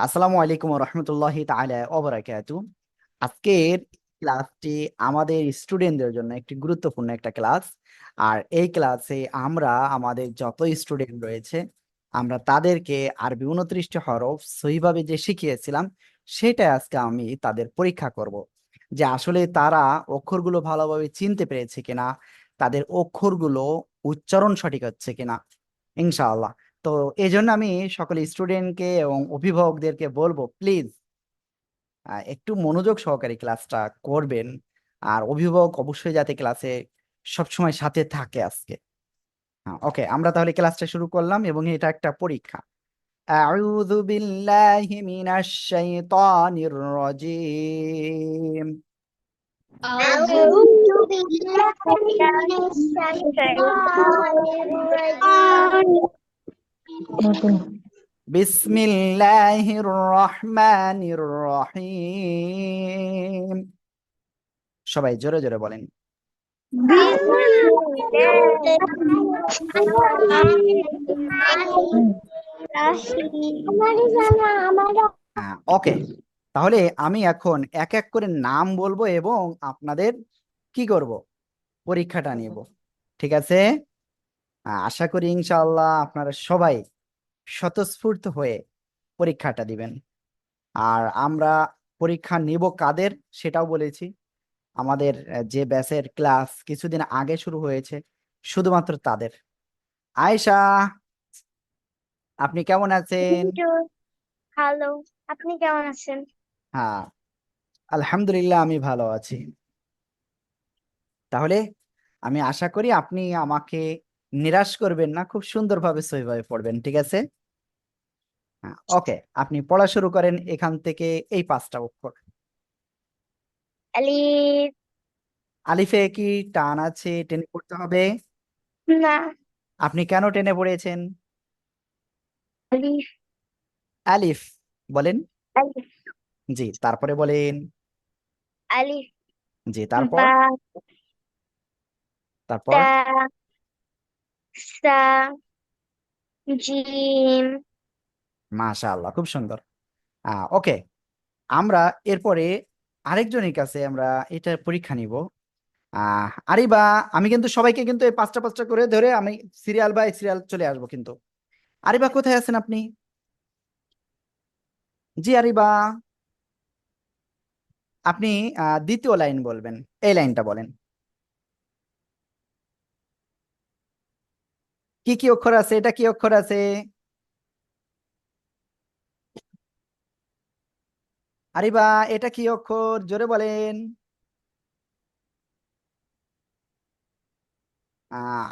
আসসালামু আলাইকুম রহমতুল্লাহি তাআলা ওবারাকাতু আজকের ক্লাসটি আমাদের স্টুডেন্টদের জন্য একটি গুরুত্বপূর্ণ একটা ক্লাস। আর এই ক্লাসে আমরা, আমাদের যত স্টুডেন্ট রয়েছে, আমরা তাদেরকে আরবি উনত্রিশটি হরফ সহিভাবে যে শিখিয়েছিলাম, সেটা আজকে আমি তাদের পরীক্ষা করব। যে আসলে তারা অক্ষরগুলো ভালোভাবে চিনতে পেরেছে কিনা, তাদের অক্ষরগুলো উচ্চারণ সঠিক হচ্ছে কিনা, ইনশাআল্লাহ। তো এই জন্য আমি সকল স্টুডেন্টকে এবং অভিভাবকদেরকে বলবো প্লিজ একটু মনোযোগ সহকারে ক্লাসটা করবেন আর অভিভাবক অবশ্যই যাতে ক্লাসে সবসময় সাথে থাকে আজকে ওকে আমরা তাহলে ক্লাসটা শুরু করলাম এবং এটা একটা পরীক্ষা أعوذ بالله من الشيطان الرجيم أعوذ بالله من الشيطان الرجيم بسم الله الرحمن الرحيم সবাই জোরে জোরে বলেন بسم الله ওকে তাহলে আমি এখন এক এক করে নাম বলবো এবং আপনাদের কি করব পরীক্ষাটা নিব ঠিক আছে আহ, আশা করি ইনশাআল্লাহ আপনারা সবাই স্বতঃস্ফূর্ত হয়ে পরীক্ষাটা দিবেন। আর আমরা পরীক্ষা নিব কাদের সেটাও বলেছি। আমাদের যে ব্যাচের ক্লাস কিছুদিন আগে শুরু হয়েছে শুধুমাত্র তাদের। আয়েশা আপনি কেমন আছেন? হ্যালো আপনি কেমন আছেন? হ্যাঁ আলহামদুলিল্লাহ আমি ভালো আছি। তাহলে আমি আশা করি আপনি আমাকে নিরাশ করবেন না খুব সুন্দরভাবে সহিভাবে পড়বেন ঠিক আছে? ওকে আপনি পড়া শুরু করেন এখান থেকে এই পাঁচটা অক্ষর। আলিফ। আলিফে কি টান আছে টেনে পড়তে হবে? না। আপনি কেন টেনে পড়েছেন? আলিফ। আলিফ বলেন। আলিফ। জি তারপরে বলেন। আলিফ। জি তারপর? তারপর? জিম মাশাআল্লাহ, খুব সুন্দর। ওকে, আমরা এরপরে আরেকজনের কাছে আমরা এটা পরীক্ষা নিব। আরিবা, আমি কিন্তু সবাইকে কিন্তু এই পাঁচটা পাঁচটা করে ধরে আমি সিরিয়াল বা সিরিয়াল চলে আসব কিন্তু। আরিবা, কোথায় আছেন আপনি? জি, আরিবা। আপনি দ্বিতীয় লাইন বলবেন, এই লাইনটা বলেন। কি কি অক্ষর আছে? এটা কি অক্ষর আছে? আরিবা এটা কি অক্ষর? জোরে বলেন।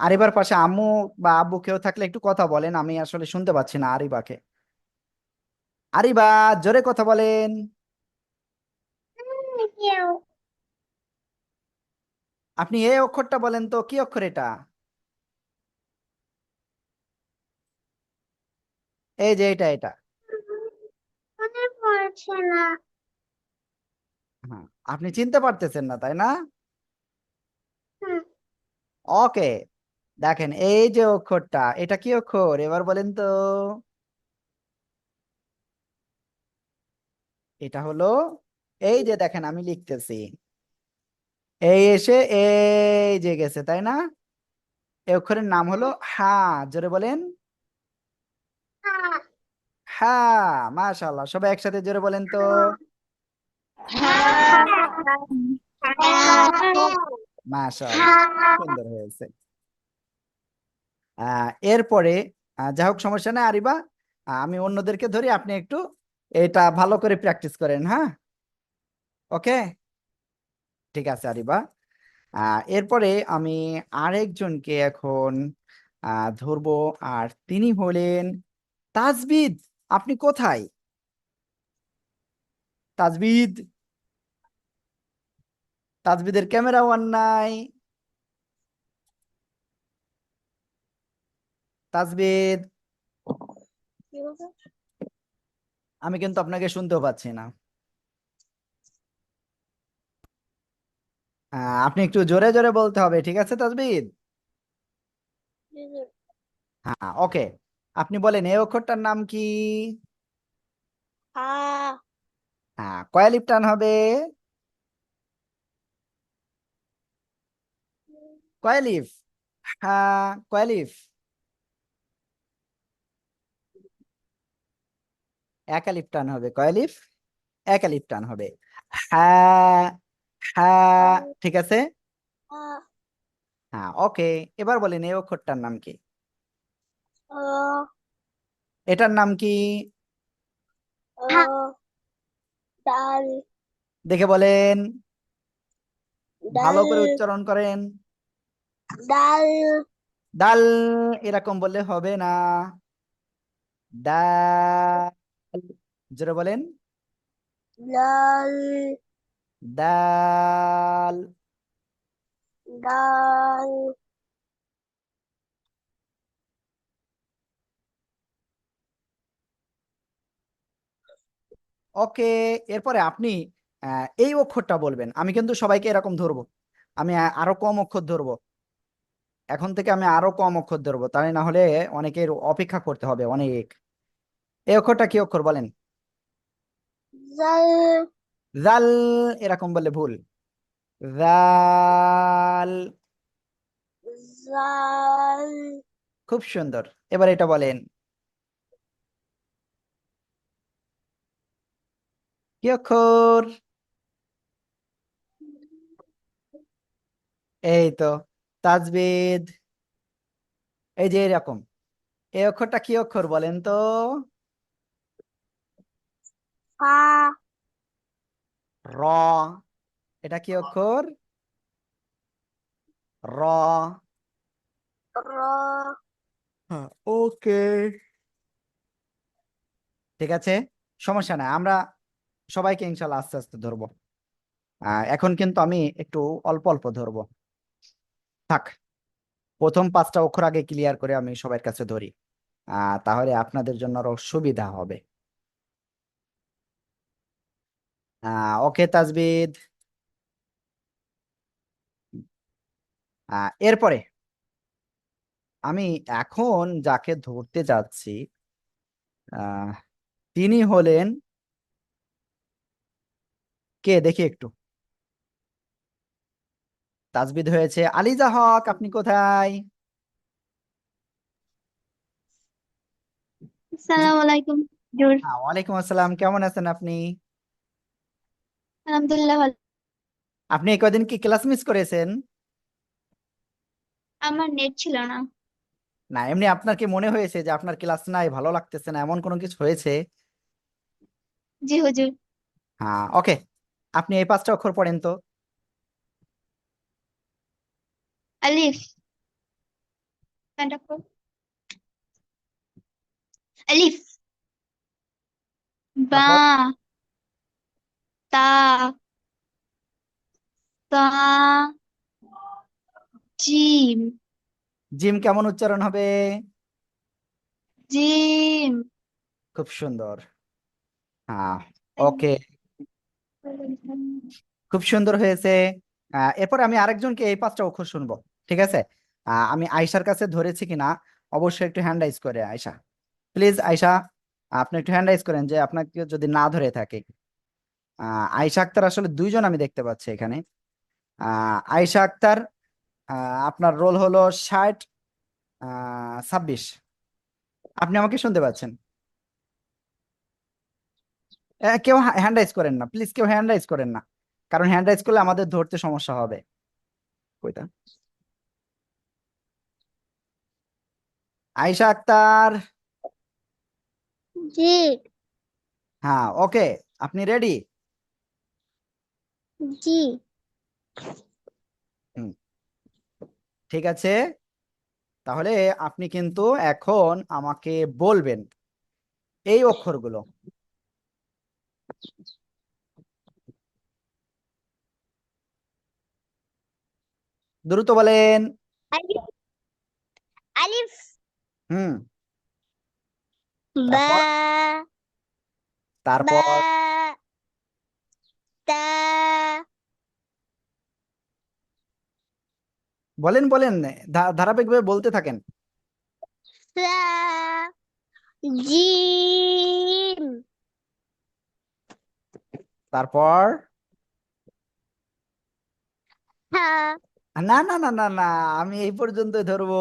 আরিবার পাশে আম্মু বা আব্বু কেউ থাকলে একটু কথা বলেন আমি আসলে শুনতে পাচ্ছি না আরিবাকে আরিবা জোরে কথা বলেন। আপনি এই অক্ষরটা বলেন তো কি অক্ষর এটা? এই যে এটা এটা। হ্যাঁ আপনি চিনতে পারতেছেন না তাই না? ওকে দেখেন এই যে অক্ষরটা এটা কি অক্ষর? এবার বলেন তো। এটা হলো এই যে দেখেন আমি লিখতেছি। এই এসে এই যে গেছে তাই না? এই অক্ষরের নাম হলো হা জোরে বলেন। হ্যাঁ মাশাআল্লাহ। সবাই একসাথে জোরে বলেন তো। সুন্দর হয়েছে। এরপরে যা হোক সমস্যা নাই, আরিবা। আমি অন্যদেরকে ধরি, আপনি একটু এটা ভালো করে প্র্যাকটিস করেন হ্যাঁ? ওকে? ঠিক আছে, আরিবা। এরপরে আমি আরেকজনকে এখন ধরবো, আর তিনি হলেন তাজবিদ। আপনি কোথায়? তাজবিদ? তাজবিদের ক্যামেরা ওয়ান নাই। তাজবিদ? আমি কিন্তু আপনাকে শুনতেও পাচ্ছি না। আপনি একটু জোরে জোরে বলতে হবে ঠিক আছে তাজবিদ? হ্যাঁ ওকে। আপনি বলেন এই অক্ষরটার নাম কি? হ্যাঁ কয় লিপ টান হবে? কয় লিফ হ্যাঁ কয় লিফ এক লিফ টান হবে কয় লিফ এক লিফ টান হবে। হ্যাঁ হ্যাঁ ঠিক আছে? হ্যাঁ ওকে এবার বলেন এই অক্ষরটার নাম কি? এটার নাম কি? ডাল। দেখে বলেন। ভালো করে উচ্চারণ করেন। ডাল। ডাল এরকম বললে হবে না। ডাল। জোরে বলেন। ডাল ডাল। ডাল। ওকে এরপরে আপনি এই অক্ষরটা বলবেন। আমি কিন্তু সবাইকে এরকম ধরবো। আমি আরও কম অক্ষর ধরবো। এখন থেকে আমি আরও কম অক্ষর ধরবো। তাই না হলে অনেকের অপেক্ষা করতে হবে অনেক। এই অক্ষরটা কি অক্ষর বলেন? জাল। এরকম বললে ভুল। জাল। খুব সুন্দর। এবার এটা বলেন। কি অক্ষর এই তো তাজবিদ। এই যে এরকম। এই অক্ষরটা কি অক্ষর বলেন তো? র। এটা কি অক্ষর? র। র। ওকে। ঠিক আছে? সমস্যা নাই। আমরা সবাইকে ইনশাল্লাহ আস্তে আস্তে ধরবো। এখন কিন্তু আমি একটু অল্প অল্প ধরবো। থাক, প্রথম পাঁচটা অক্ষর আগে ক্লিয়ার করে আমি সবার কাছে ধরি। তাহলে আপনাদের জন্য আরও সুবিধা হবে। ওকে তাজবিদ। এরপরে আমি এখন যাকে ধরতে যাচ্ছি তিনি হলেন কে? দেখি একটু। তাজবিদ হয়েছে আলিজা হক আপনি কোথায়? আসসালামু আলাইকুম জোর। ওয়ালাইকুম আসসালাম কেমন আছেন আপনি? আলহামদুলিল্লাহ ভালো। আপনি কদিন কি ক্লাস মিস করেছেন? আমার নেট ছিল না। না এমনি আপনার কি মনে হয়েছে যে আপনার ক্লাস নাই ভালো লাগতেছে না এমন কোনো কিছু হয়েছে? জি হুজুর। হ্যাঁ ওকে। আপনি এই পাঁচটা অক্ষর পড়েন তো। আলিফ। আলিফ। বা। তা। তা জিম। জিম কেমন উচ্চারণ হবে? জিম। খুব সুন্দর। হ্যাঁ ওকে। খুব সুন্দর হয়েছে। এরপর আমি আরেকজনকে এই পাঁচটা অক্ষর শুনব, ঠিক আছে? আমি আয়শার কাছে ধরেছি কিনা, অবশ্যই একটু হ্যান্ড রাইজ করে, আয়শা। প্লিজ আয়শা, আপনি একটু হ্যান্ড রাইজ করেন যে আপনাকে যদি না ধরে থাকে। আয়শা আক্তার আসলে দুইজন আমি দেখতে পাচ্ছি এখানে। আয়শা আক্তার আপনার রোল হলো ষাট ছাব্বিশ। আপনি আমাকে শুনতে পাচ্ছেন? কেউ হ্যান্ড রাইজ করেন না। প্লিজ কেউ হ্যান্ড রাইজ করেন না। কারণ হ্যান্ড রাইজ করলে আমাদের ধরতে সমস্যা হবে। কইতা আয়শা আক্তার? জি। হ্যাঁ ওকে আপনি রেডি জি। ঠিক আছে। তাহলে আপনি কিন্তু এখন আমাকে বলবেন এই অক্ষরগুলো। দ্রুত বলেন। আলিফ। হুম। বা। তারপর। তা। বলেন বলেন ধা- ধারাবাহিকভাবে বলতে থাকেন। জিম তারপর? না না না না না আমি এই পর্যন্তই ধরবো।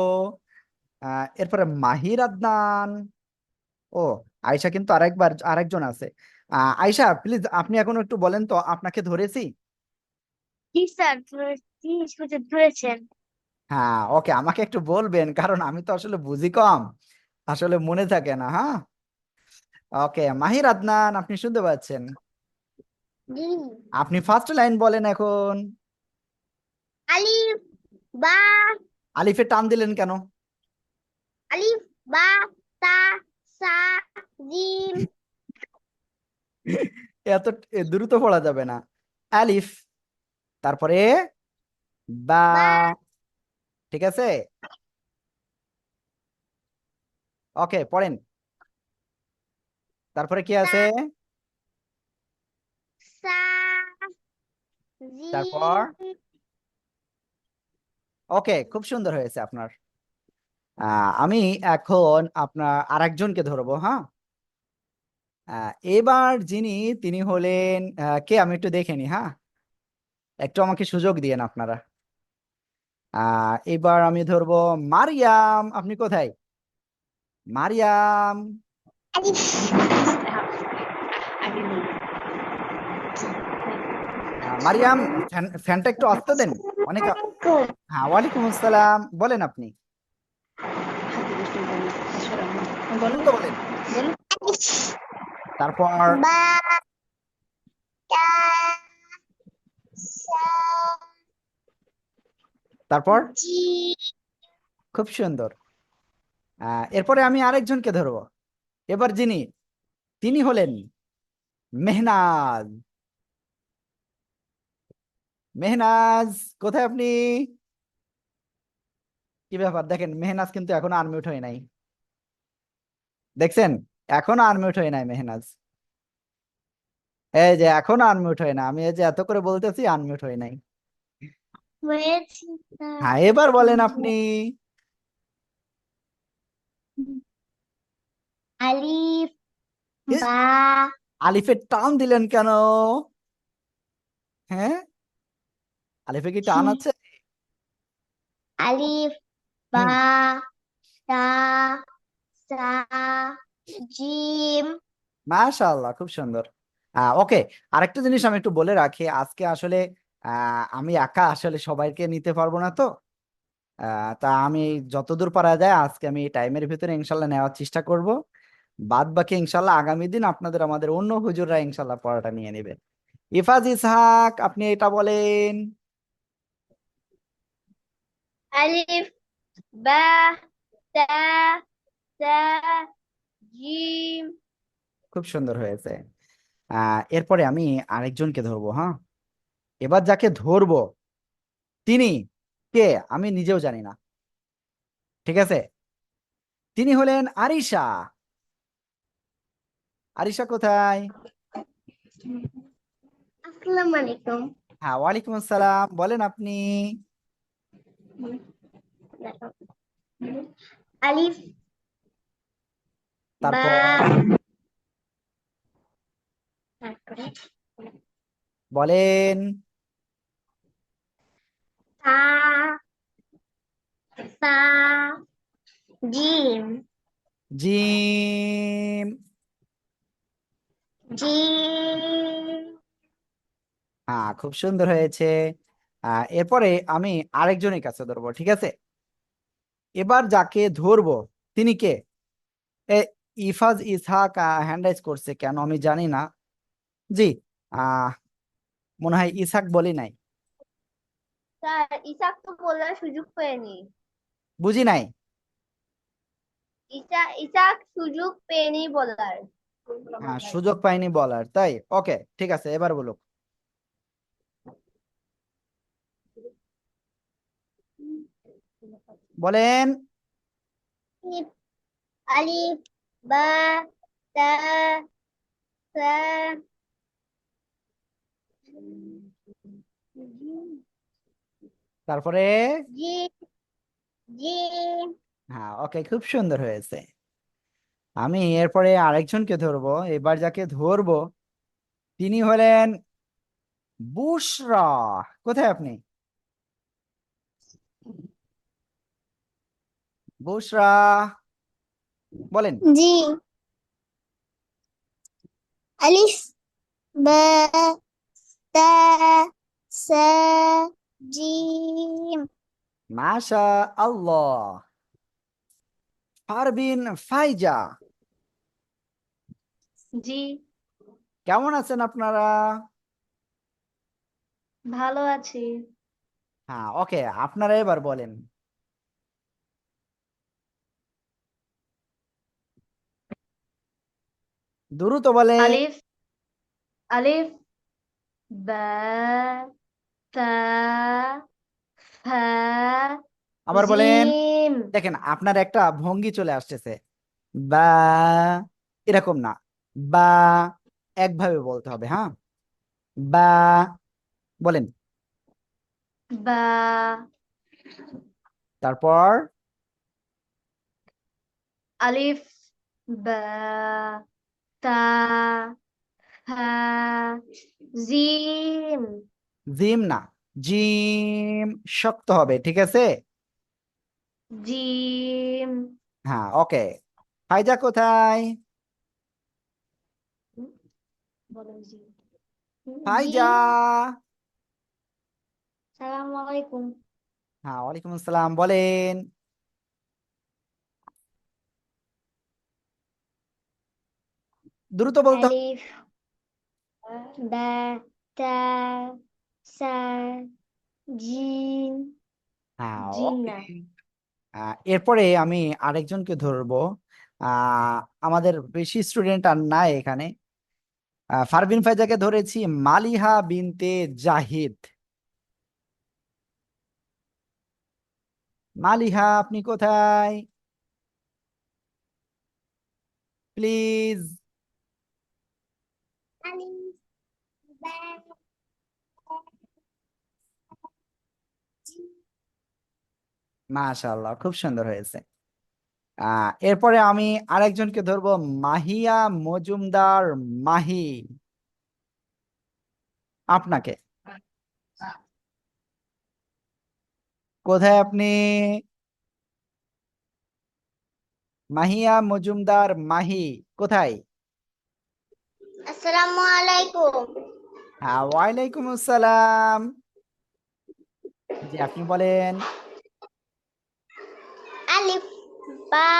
এরপরে মাহির আদনান। ও আয়শা কিন্তু আরেকবার আরেকজন আছে। আয়শা প্লিজ আপনি এখন একটু বলেন তো আপনাকে ধরেছি? ধরেছেন। হ্যাঁ ওকে আমাকে একটু বলবেন কারণ আমি তো আসলে বুঝি কম। আসলে মনে থাকে না হ্যাঁ ওকে মাহির আদনান আপনি শুনতে পাচ্ছেন? আপনি ফার্স্ট লাইন বলেন এখন। আলিফ বা। আলিফে টান দিলেন কেন? আলিফ বা তা সা জিম। এত দ্রুত পড়া যাবে না। আলিফ তারপরে বা। বা। ঠিক আছে? ওকে পড়েন। তারপরে কি আছে? তারপর? ওকে খুব সুন্দর হয়েছে আপনার। আহ, আমি এখন আপনার আরেকজনকে ধরবো হ্যাঁ? এবার যিনি তিনি হলেন কে? আমি একটু দেখে নি হ্যাঁ? একটু আমাকে সুযোগ দিয়েন আপনারা। আহ এবার আমি ধরবো মারিয়াম। আপনি কোথায়? মারিয়াম আলিফ আহ, মারিয়াম ফ্যানটা একটু আস্তে দেন। অনেক হ্যাঁ ওয়ালাইকুম আসসালাম। বলেন আপনি। তারপর তারপর? খুব সুন্দর। এরপরে আমি আরেকজনকে ধরবো। এবার যিনি, তিনি হলেন মেহনাজ। মেহনাজ কোথায় আপনি? কি ব্যাপার? দেখেন মেহনাজ কিন্তু এখনও আনমিউট হয় নাই। দেখছেন? এখনও আনমিউট হয় নাই মেহনাজ। এই যে এখনও আনমিউট হয় না আমি এই যে এত করে বলতেছি আনমিউট হয় নাই। হ্যাঁ এবার বলেন আপনি। আলিফ বা আলিফের টান দিলেন কেন? হ্যাঁ? আলিফে কি টান আছে? আলিফ বা তা সা জিম। মাশাআল্লাহ খুব সুন্দর। ওকে আরেকটা জিনিস আমি একটু বলে রাখি আজকে আসলে আমি একা আসলে সবাইকে নিতে পারব না তো। তা আমি যতদূর পারা যায় আজকে আমি টাইমের ভিতরে ইনশাল্লাহ নেওয়ার চেষ্টা করব। বাদ বাকি ইনশাল্লাহ আগামী দিন আপনাদের আমাদের অন্য হুজুররা ইনশাল্লাহ পড়াটা নিয়ে নেবেন ইফাজ ইসহাক আপনি এটা বলেন। আলিফ বা তা সা জিম খুব সুন্দর হয়েছে। এরপরে আমি আরেকজনকে ধরবো হ্যাঁ? এবার যাকে ধরবো তিনি কে আমি নিজেও জানি না। ঠিক আছে? তিনি হলেন আরিশা। আরিশা কোথায়? আসসালামু আলাইকুম। হ্যাঁ ওয়ালাইকুম আসসালাম। বলেন আপনি। আলিফ তারপরে বলেন তা সা জিম জিম জিম হ্যাঁ খুব সুন্দর হয়েছে। এরপরে আমি আরেকজনের কাছে ধরবো ঠিক আছে? এবার যাকে ধরবো তিনি কে? ইফাজ ইসহাক হ্যান্ড রাইজ করছে কেন আমি জানি না। জি আহ মনে হয় ইসহাক বলি নাই। স্যার ইসাক তো বলার সুযোগ পায়নি। বুঝি নাই? ইসা ইসাক সুযোগ পেয়নি বলার। হ্যাঁ সুযোগ পাইনি বলার তাই? ওকে ঠিক আছে এবার বলুক। বলেন। আলিফ বা তা সা তারপরে? জিম জিম হ্যাঁ ওকে খুব সুন্দর হয়েছে। আমি এরপরে আরেকজনকে ধরবো এবার যাকে ধরবো তিনি হলেন বুশরা। কোথায় আপনি? বুশরা বলেন। জি। আলিফ বা তা সা জিম। মাশা আল্লাহ পারবিন ফাইজা। জি। কেমন আছেন আপনারা? ভালো আছি। হ্যাঁ ওকে আপনারা এবার বলেন। দ্রুত বলে আলিফ আলিফ বা তা ফা আবার বলেন। দেখেন আপনার একটা ভঙ্গি চলে আসতেছে। বা এরকম না। বা একভাবে বলতে হবে হ্যাঁ? বা বলেন। বা। তারপর? আলিফ বা। তা জিম জিম না জিম শক্ত হবে ঠিক আছে? জিম হ্যাঁ ওকে। ফাইজা কোথায়? ফাইজা! সালামু আলাইকুম। হ্যাঁ ওয়ালাইকুম আসসালাম বলেন। দ্রুত বলতে আলিফ বা তা সা এরপরে আমি আরেকজনকে ধরবো। আমাদের বেশি স্টুডেন্ট আর নাই এখানে। ফারবিন ফাইজাকে ধরেছি মালিহা বিনতে জাহিদ। মালিহা আপনি কোথায়? প্লিজ মাশাআল্লাহ, খুব সুন্দর হয়েছে। এরপরে আমি আরেকজনকে ধরবো, মাহিয়া মজুমদার মাহি। আপনাকে। কোথায় আপনি? মাহিয়া মজুমদার মাহি, কোথায়? আসসালামু আলাইকুম। হ্যাঁ ওয়ালাইকুম আসসালাম। জি আপনি বলেন। আলিফ বা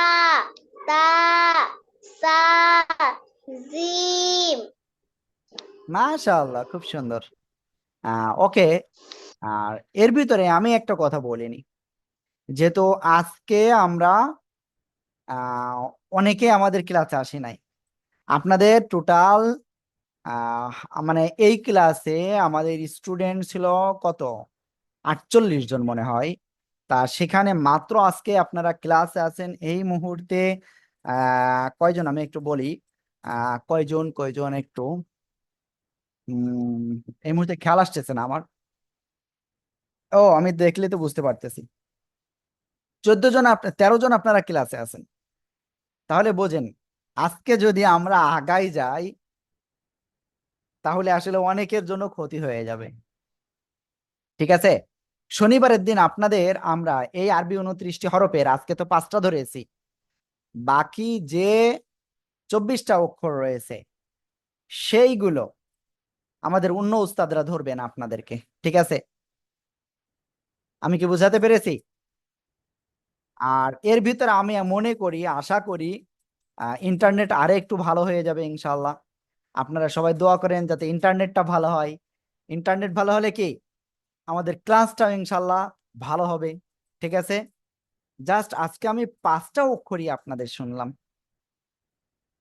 তা সা জিম। মাশাআল্লাহ খুব সুন্দর। ওকে। আর এর ভিতরে আমি একটা কথা বলিনি। যেহেতু আজকে আমরা আহ অনেকে আমাদের ক্লাসে আসে নাই। আপনাদের টোটাল মানে এই ক্লাসে আমাদের স্টুডেন্ট ছিল কত? আটচল্লিশ জন মনে হয়। তা সেখানে মাত্র আজকে আপনারা ক্লাসে আছেন, এই মুহূর্তে কয়জন আমি একটু বলি কয়জন কয়জন একটু? এই মুহূর্তে খেয়াল আসতেছে না আমার। ও, আমি দেখলে তো বুঝতে পারতেছি। চোদ্দ জন তেরো জন আপনারা ক্লাসে আছেন। তাহলে বোঝেন আজকে যদি আমরা আগাই যাই, তাহলে আসলে অনেকের জন্য ক্ষতি হয়ে যাবে। ঠিক আছে? শনিবারের দিন আপনাদের আমরা এই আরবি উনত্রিশটি হরফের আজকে তো পাঁচটা ধরেছি। বাকি যে চব্বিশটা অক্ষর রয়েছে, সেইগুলো আমাদের অন্য উস্তাদরা ধরবেন আপনাদেরকে। ঠিক আছে? আমি কি বুঝাতে পেরেছি? আর এর ভিতরে আমি মনে করি, আশা করি ইন্টারনেট আরে একটু ভালো হয়ে যাবে ইনশাল্লাহ আপনারা সবাই দোয়া করেন যাতে ইন্টারনেটটা ভালো হয়। ইন্টারনেট ভালো হলে কি? আমাদের ক্লাসটাও ইনশাল্লাহ ভালো হবে। ঠিক আছে? জাস্ট আজকে আমি পাঁচটা অক্ষরই আপনাদের শুনলাম।